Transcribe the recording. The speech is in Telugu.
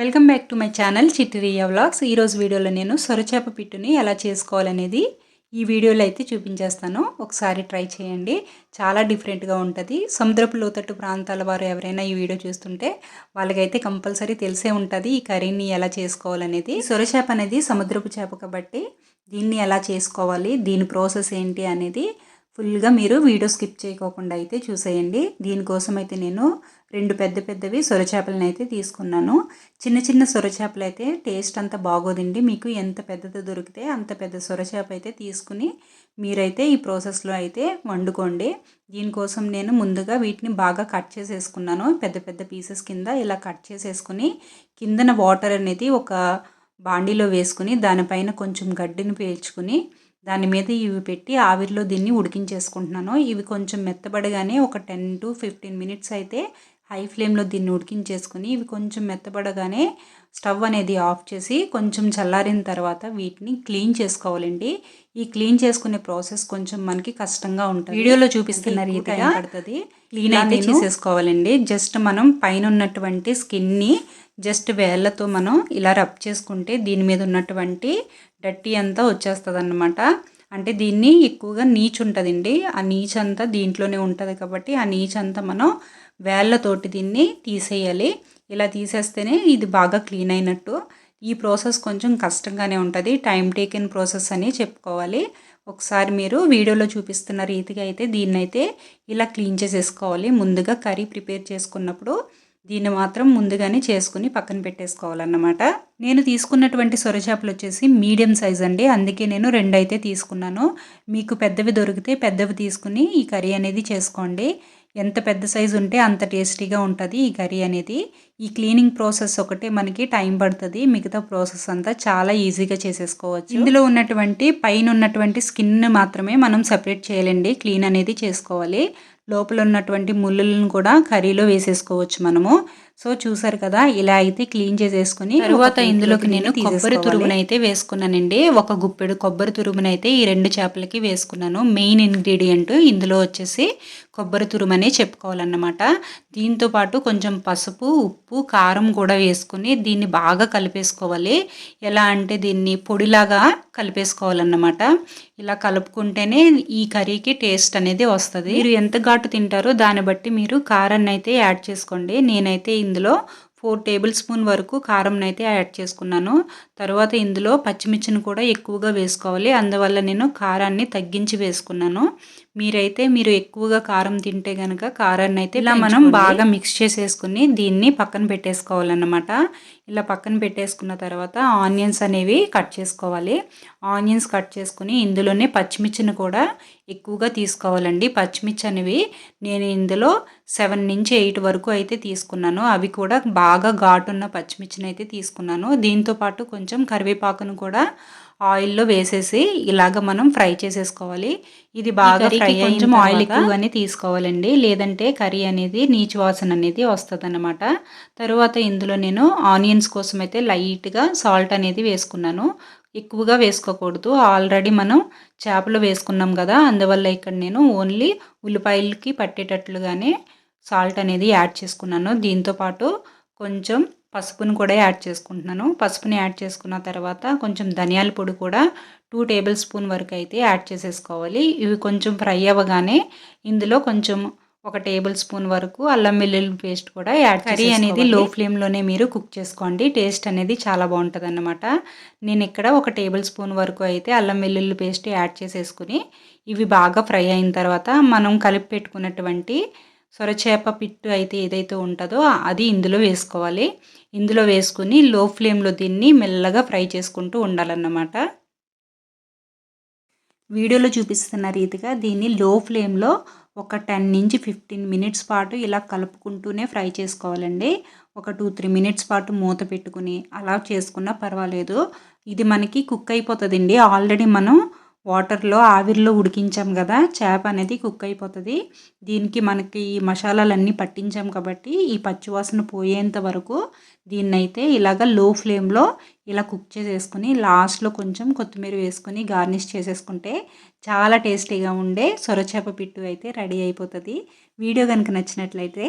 Welcome back to my channel చిట్టిరియా vlogs ఈరోజు వీడియోలో నేను సొరచేప పిట్టుని ఎలా చేసుకోవాలనేది ఈ వీడియోలో అయితే చూపించేస్తాను. ఒకసారి ట్రై చేయండి. చాలా డిఫరెంట్గా ఉంటుంది. సముద్రపు లోతట్టు ప్రాంతాల వారు ఎవరైనా ఈ వీడియో చూస్తుంటే వాళ్ళకైతే కంపల్సరీ తెలిసే ఉంటుంది ఈ కర్రీని ఎలా చేసుకోవాలనేది. సొరచేప అనేది సముద్రపు చేప కాబట్టి దీన్ని ఎలా చేసుకోవాలి దీని ప్రాసెస్ ఏంటి అనేది ఫుల్గా మీరు వీడియో స్కిప్ చేయకోకుండా అయితే చూసేయండి. దీనికోసం అయితే నేను రెండు పెద్ద పెద్దవి సొరచేపలను అయితే తీసుకున్నాను. చిన్న చిన్న సొరచేపలు అయితే టేస్ట్ అంత బాగోదండి. మీకు ఎంత పెద్దది దొరికితే అంత పెద్ద సొరచేప అయితే తీసుకుని మీరైతే ఈ ప్రాసెస్లో అయితే వండుకోండి. దీనికోసం నేను ముందుగా వీటిని బాగా కట్ చేసేసుకున్నాను. పెద్ద పెద్ద పీసెస్ కింద ఇలా కట్ చేసేసుకుని కిందన వాటర్ అనేది ఒక బాండీలో వేసుకుని దానిపైన కొంచెం గడ్డిని పేల్చుకుని దాని మీద ఇవి పెట్టి ఆవిరిలో దీన్ని ఉడికించేసుకుంటున్నాను. ఇవి కొంచెం మెత్తబడగానే ఒక టెన్ టు ఫిఫ్టీన్ మినిట్స్ అయితే హై ఫ్లేమ్లో దీన్ని ఉడికించేసుకుని ఇవి కొంచెం మెత్తబడగానే స్టవ్ అనేది ఆఫ్ చేసి కొంచెం చల్లారిన తర్వాత వీటిని క్లీన్ చేసుకోవాలండి. ఈ క్లీన్ చేసుకునే ప్రాసెస్ కొంచెం మనకి కష్టంగా ఉంటుంది. వీడియోలో చూపిస్తున్న రీతిగా పడుతుంది. క్లీన్ అయితే చేసేసుకోవాలండి. జస్ట్ మనం పైన ఉన్నటువంటి స్కిన్ని జస్ట్ వేళ్ళతో మనం ఇలా రబ్ చేసుకుంటే దీని మీద ఉన్నటువంటి డట్టి అంతా వచ్చేస్తుంది అన్నమాట అంటే దీన్ని ఎక్కువగా నీచు ఉంటుందండి ఆ నీచు అంతా దీంట్లోనే ఉంటుంది కాబట్టి ఆ నీచు అంతా మనం వేళ్ళతోటి దీన్ని తీసేయాలి. ఇలా తీసేస్తేనే ఇది బాగా క్లీన్ అయినట్టు. ఈ ప్రాసెస్ కొంచెం కష్టంగానే ఉంటుంది. టైం టేకెన్ ప్రాసెస్ అని చెప్పుకోవాలి. ఒకసారి మీరు వీడియోలో చూపిస్తున్న రీతిగా అయితే దీన్నైతే ఇలా క్లీన్ చేసేసుకోవాలి. ముందుగా కర్రీ ప్రిపేర్ చేసుకున్నప్పుడు దీన్ని మాత్రం ముందుగానే చేసుకుని పక్కన పెట్టేసుకోవాలన్నమాట. నేను తీసుకున్నటువంటి సొరచేపలు వచ్చేసి మీడియం సైజ్ అండి. అందుకే నేను రెండు అయితే తీసుకున్నాను. మీకు పెద్దవి దొరికితే పెద్దవి తీసుకుని ఈ కర్రీ అనేది చేసుకోండి. ఎంత పెద్ద సైజు ఉంటే అంత టేస్టీగా ఉంటుంది ఈ కర్రీ అనేది. ఈ క్లీనింగ్ ప్రాసెస్ ఒకటే మనకి టైం పడుతుంది మిగతా ప్రాసెస్ అంతా చాలా ఈజీగా చేసేసుకోవచ్చు. ఇందులో ఉన్నటువంటి పైన ఉన్నటువంటి స్కిన్ మాత్రమే మనం సెపరేట్ చేయాలండి క్లీన్ అనేది చేసుకోవాలి. లోపల ఉన్నటువంటి ముళ్ళలను కూడా కర్రీలో వేసేసుకోవచ్చు మనము. సో చూసారు కదా ఇలా అయితే క్లీన్ చేసేసుకుని తర్వాత ఇందులోకి నేను కొబ్బరి తురుగును అయితే వేసుకున్నానండి. ఒక గుప్పెడు కొబ్బరి తురుగును అయితే ఈ రెండు చేపలకి వేసుకున్నాను. మెయిన్ ఇంగ్రీడియంట్ ఇందులో వచ్చేసి కొబ్బరి తురుమనే చెప్పుకోవాలన్నమాట. దీంతో పాటు కొంచెం పసుపు ఉప్పు కారం కూడా వేసుకుని దీన్ని బాగా కలిపేసుకోవాలి. ఎలా అంటే దీన్ని పొడిలాగా కలిపేసుకోవాలన్నమాట. ఇలా కలుపుకుంటేనే ఈ కర్రీకి టేస్ట్ అనేది వస్తుంది. మీరు ఎంత ఘాటు తింటారో దాన్ని బట్టి మీరు కారాన్ని అయితే యాడ్ చేసుకోండి. నేనైతే ఇందులో ఫోర్ టేబుల్ స్పూన్ వరకు కారం అయితే యాడ్ చేసుకున్నాను. తర్వాత ఇందులో పచ్చిమిర్చిని కూడా ఎక్కువగా వేసుకోవాలి. అందువల్ల నేను కారాన్ని తగ్గించి వేసుకున్నాను. మీరైతే మీరు ఎక్కువగా కారం తింటే కనుక కారాన్ని అయితే ఇలా మనం బాగా మిక్స్ చేసేసుకుని దీన్ని పక్కన పెట్టేసుకోవాలన్నమాట. ఇలా పక్కన పెట్టేసుకున్న తర్వాత ఆనియన్స్ అనేవి కట్ చేసుకోవాలి. ఆనియన్స్ కట్ చేసుకుని ఇందులోనే పచ్చిమిర్చిని కూడా ఎక్కువగా తీసుకోవాలండి. పచ్చిమిర్చి అనేవి నేను ఇందులో సెవెన్ నుంచి ఎయిట్ వరకు అయితే తీసుకున్నాను. అవి కూడా బాగా ఘాటున్న పచ్చిమిర్చిని అయితే తీసుకున్నాను దీంతోపాటు కొంచెం కరివేపాకును కూడా ఆయిల్లో వేసేసి ఇలాగ మనం ఫ్రై చేసేసుకోవాలి. ఇది బాగా ఫ్రై కొంచెం ఆయిల్ ఎక్కువగానే తీసుకోవాలండి. లేదంటే కర్రీ అనేది నీచు వాసన అనేది వస్తుంది అనమాట తర్వాత ఇందులో నేను ఆనియన్స్ కోసం అయితే లైట్గా సాల్ట్ అనేది వేసుకున్నాను. ఎక్కువగా వేసుకోకూడదు. ఆల్రెడీ మనం చేపలు వేసుకున్నాం కదా అందువల్ల ఇక్కడ నేను ఓన్లీ ఉల్లిపాయలకి పట్టేటట్లుగానే సాల్ట్ అనేది యాడ్ చేసుకున్నాను. దీంతోపాటు కొంచెం పసుపును కూడా యాడ్ చేసుకుంటున్నాను. పసుపుని యాడ్ చేసుకున్న తర్వాత కొంచెం ధనియాల పొడి కూడా టూ టేబుల్ స్పూన్ వరకు అయితే యాడ్ చేసేసుకోవాలి. ఇవి కొంచెం ఫ్రై అవ్వగానే ఇందులో కొంచెం ఒక టేబుల్ స్పూన్ వరకు అల్లం వెల్లుల్లి పేస్ట్ కూడా యాడ్ కర్రీ అనేది లో ఫ్లేమ్లోనే మీరు కుక్ చేసుకోండి. టేస్ట్ అనేది చాలా బాగుంటుంది అన్నమాట నేను ఇక్కడ ఒక టేబుల్ స్పూన్ వరకు అయితే అల్లం వెల్లుల్లి పేస్ట్ యాడ్ చేసేసుకుని ఇవి బాగా ఫ్రై అయిన తర్వాత మనం కలిపి పెట్టుకున్నటువంటి సొరచేప పిట్టు అయితే ఏదైతే ఉంటుందో అది ఇందులో వేసుకోవాలి. ఇందులో వేసుకుని లో ఫ్లేమ్లో దీన్ని మెల్లగా ఫ్రై చేసుకుంటూ ఉండాలన్నమాట. వీడియోలో చూపిస్తున్న రీతిగా దీన్ని లో ఫ్లేమ్లో ఒక టెన్ నుంచి ఫిఫ్టీన్ మినిట్స్ పాటు ఇలా కలుపుకుంటూనే ఫ్రై చేసుకోవాలండి. ఒక టూ త్రీ మినిట్స్ పాటు మూత పెట్టుకుని అలా చేసుకున్నా పర్వాలేదు. ఇది మనకి కుక్ అయిపోతుందండి. ఆల్రెడీ మనం వాటర్లో ఆవిరిలో ఉడికించాం కదా చేప అనేది కుక్ అయిపోతుంది. దీనికి మనకి ఈ మసాలాలన్నీ పట్టించాం కాబట్టి ఈ పచ్చివాసన పోయేంత వరకు దీన్నైతే ఇలాగ లో ఫ్లేమ్లో ఇలా కుక్ చేసేసుకుని లాస్ట్లో కొంచెం కొత్తిమీర వేసుకొని గార్నిష్ చేసేసుకుంటే చాలా టేస్టీగా ఉండే సొరచేప పిట్టు అయితే రెడీ అయిపోతుంది. వీడియో కనుక నచ్చినట్లయితే